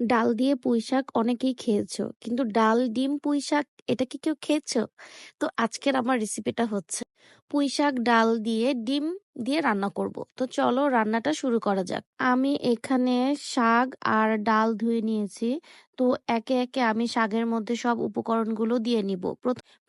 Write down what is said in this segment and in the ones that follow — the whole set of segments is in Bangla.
ডাল দিয়ে পুঁইশাক অনেকেই খেয়েছো। কিন্তু ডাল, ডিম, পুঁইশাক এটা কি কেউ খেয়েছো? তো আজকের আমার রেসিপিটা হচ্ছে পুঁই শাক, ডাল দিয়ে ডিম দিয়ে রান্না করব। তো চলো রান্নাটা শুরু করা যাক। আমি এখানে শাক আর ডাল ধুয়ে নিয়েছি। তো একে একে আমি শাকের মধ্যে সব উপকরণগুলো দিয়ে নিব।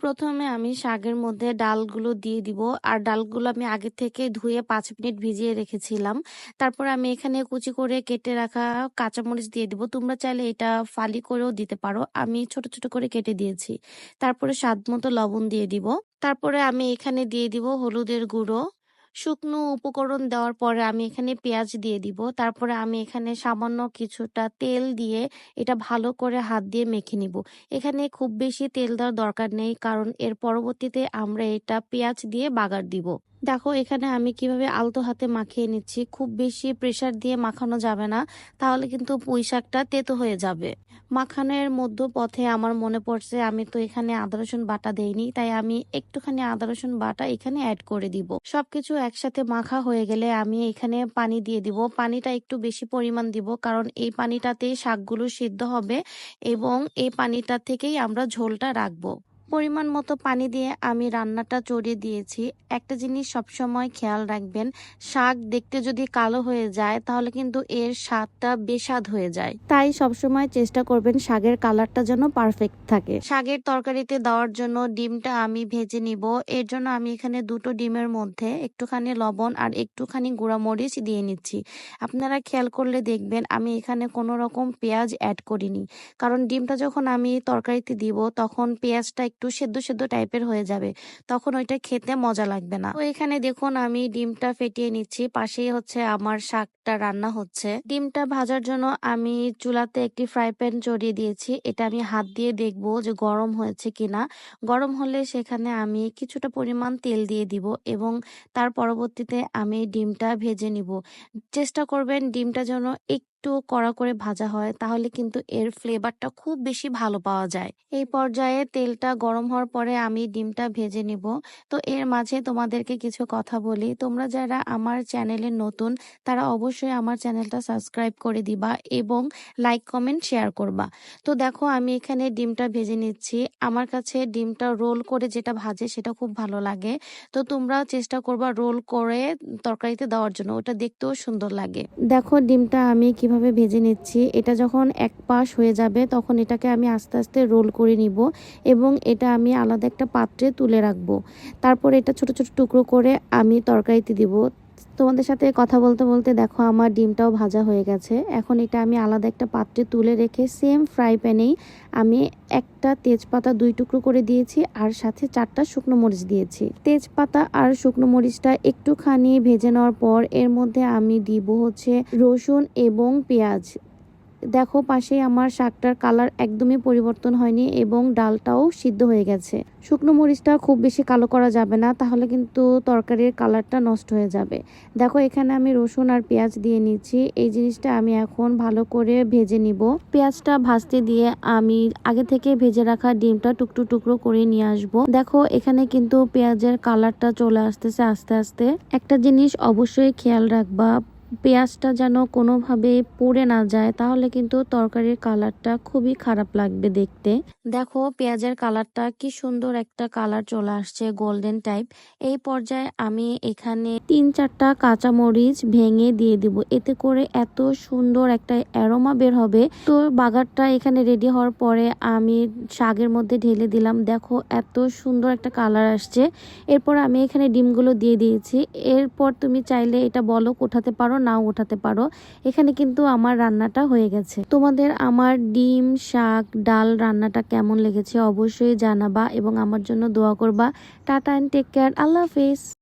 প্রথমে আমি শাকের মধ্যে ডালগুলো দিয়ে দিব আর ডালগুলো আমি আগে থেকে ধুয়ে পাঁচ মিনিট ভিজিয়ে রেখেছিলাম। তারপর আমি এখানে কুচি করে কেটে রাখা কাঁচামরিচ দিয়ে দিব তোমরা চাইলে এটা ফালি করেও দিতে পারো আমি ছোট ছোট করে কেটে দিয়েছি তারপরে স্বাদ মতো লবণ দিয়ে দিব তারপরে আমি এখানে দিয়ে দিব হলুদের গুঁড়ো। শুকনো উপকরণ দেওয়ার পরে আমি এখানে পেঁয়াজ দিয়ে দিব। তারপরে আমি এখানে সামান্য কিছুটা তেল দিয়ে এটা ভালো করে হাত দিয়ে মেখে নিব। এখানে খুব বেশি তেল দেওয়ার দরকার নেই, কারণ এর পরবর্তীতে আমরা এটা পেঁয়াজ দিয়ে বাগার দিব। দেখো, এখানে আমি কীভাবে আলতো হাতে মাখিয়ে নিচ্ছি, খুব বেশি প্রেসার দিয়ে মাখানো যাবে না, তাহলে কিন্তু পুঁই শাকটা তেতো হয়ে যাবে। মাখানোর মধ্য পথে আমার মনে পড়ছে, আমি তো এখানে আদা, রসুন বাটা দেইনি, তাই আমি একটুখানি আদা, রসুন বাটা এখানে অ্যাড করে দিব। সবকিছু একসাথে মাখা হয়ে গেলে আমি এখানে পানি দিয়ে দিব। পানিটা একটু বেশি পরিমাণ দিব, কারণ এই পানিটাতেই শাকগুলো সিদ্ধ হবে এবং এই পানিটা থেকেই আমরা ঝোলটা রাখব। পরিমাণ মতো পানি দিয়ে আমি রান্নাটা চড়িয়ে দিয়েছি। একটা জিনিস সবসময় খেয়াল রাখবেন, শাক দেখতে যদি কালো হয়ে যায়, তাহলে কিন্তু এর স্বাদটা বেস্বাদ হয়ে যায়। তাই সবসময় চেষ্টা করবেন শাকের কালারটা যেন পারফেক্ট থাকে। শাকের তরকারিতে দেওয়ার জন্য ডিমটা আমি ভেজে নিব। এর জন্য আমি এখানে দুটো ডিমের মধ্যে একটুখানি লবণ আর একটুখানি গুঁড়ামরিচ দিয়ে নিচ্ছি। আপনারা খেয়াল করলে দেখবেন আমি এখানে কোনো রকম পেঁয়াজ অ্যাড করিনি। কারণ ডিমটা যখন আমি তরকারিতে দিব, তখন পেঁয়াজটা একটু সেদ্ধ সেদ্ধ টাইপের হয়ে যাবে, তখন ওইটা খেতে মজা লাগবে না। তো এখানে দেখুন, আমি ডিমটা ফেটিয়ে নিচ্ছি, পাশেই হচ্ছে আমার শাকটা রান্না হচ্ছে। ডিমটা ভাজার জন্য আমি চুলাতে একটি ফ্রাই প্যান চড়িয়ে দিয়েছি, এটা আমি হাত দিয়ে দেখব যে গরম হয়েছে কিনা। গরম হলে সেখানে আমি কিছুটা পরিমাণ তেল দিয়ে দিব এবং তার পরবর্তীতে আমি ডিমটা ভেজে নিব। চেষ্টা করবেন ডিমটা যেন একটু কড়া করে ভাজা হয়, তাহলে কিন্তু এর ফ্লেভারটা খুব বেশি ভালো পাওয়া যায়। এই পর্যায়ে তেলটা গরম হওয়ার পরে আমি ডিমটা ভেজে নিব। তো এর মাঝে তোমাদেরকে কিছু কথা বলি। তোমরা যারা আমার চ্যানেলে নতুন, তারা অবশ্যই আমার চ্যানেলটা সাবস্ক্রাইব করে দিবা এবং লাইক কমেন্ট শেয়ার করবা। তো দেখো, আমি এখানে ডিমটা ভেজে নিচ্ছি। আমার কাছে ডিমটা রোল করে যেটা ভাজে সেটা খুব ভালো লাগে। তো তোমরা চেষ্টা করবা রোল করে তরকারিতে দেওয়ার জন্য। ওটা দেখতেও সুন্দর লাগে। দেখো, ডিমটা আমি কীভাবে ভেজে নিচ্ছি, এটা যখন এক পাশ হয়ে যাবে তখন এটাকে আমি আস্তে আস্তে রোল করে নিব এবং এটা আমি আলাদা একটা পাত্রে তুলে রাখব। তারপর এটা ছোট ছোট টুকরো করে আমি তরকারিতে দিব। তোমাদের সাথে কথা বলতে বলতে দেখো আমার ডিমটাও ভাজা হয়ে গেছে। এখন এটা আমি আলাদা একটা পাত্রে তুলে রেখে সেম ফ্রাই প্যানেই আমি একটা তেজপাতা দুই টুকরো করে দিয়েছি আর সাথে চারটা শুকনো মরিচ দিয়েছি। তেজপাতা আর শুকনো মরিচটা একটুখানি ভেজে নেওয়ার পর এর মধ্যে আমি দিব হচ্ছে রসুন এবং পেঁয়াজ। দেখো, পাশে আমার শাকটার কালার একদমই পরিবর্তন হয়নি এবং ডালটাও সিদ্ধ হয়ে গেছে। শুকনো মরিচটা খুব বেশি কালো করা যাবে না, তাহলে কিন্তু তরকারির কালারটা নষ্ট হয়ে যাবে। দেখো, এখানে আমি রসুন আর পেঁয়াজ দিয়ে নিচ্ছি। এই জিনিসটা আমি এখন ভালো করে ভেজে নিব। পেঁয়াজটা ভাজতে দিয়ে আমি আগে থেকে ভেজে রাখা ডিমটা টুকটু টুকরো করে নিয়ে আসব। দেখো, এখানে কিন্তু পেঁয়াজের কালারটা চলে আসতেছে আস্তে আস্তে। একটা জিনিস অবশ্যই খেয়াল রাখবা পেঁয়াজটা যেন কোনোভাবে পুড়ে না যায়, তাহলে কিন্তু তরকারির কালারটা খুবই খারাপ লাগবে দেখতে। দেখো, পেঁয়াজের কালারটা কি সুন্দর একটা কালার চলে আসছে গোল্ডেন টাইপ এই পর্যায়ে আমি এখানে তিন চারটা কাঁচা মরিচ ভেঙে দিয়ে দিব। এতে করে এত সুন্দর একটা অ্যারোমা বের হবে। তো বাগারটা এখানে রেডি হওয়ার পরে আমি শাকের মধ্যে ঢেলে দিলাম। দেখো, এত সুন্দর একটা কালার আসছে। এরপর আমি এখানে ডিমগুলো দিয়ে দিয়েছি। এরপর তুমি চাইলে এটা বলো কোঠাতে পারো নাও উঠাতে পারো। এখানে কিন্তু আমার রান্নাটা হয়ে গেছে। তোমাদের আমার ডিম, শাক, ডাল রান্নাটা কেমন লেগেছে অবশ্যই জানাবা এবং আমার জন্য দোয়া করবা। Tata and take care. আল্লাহ হাফেজ।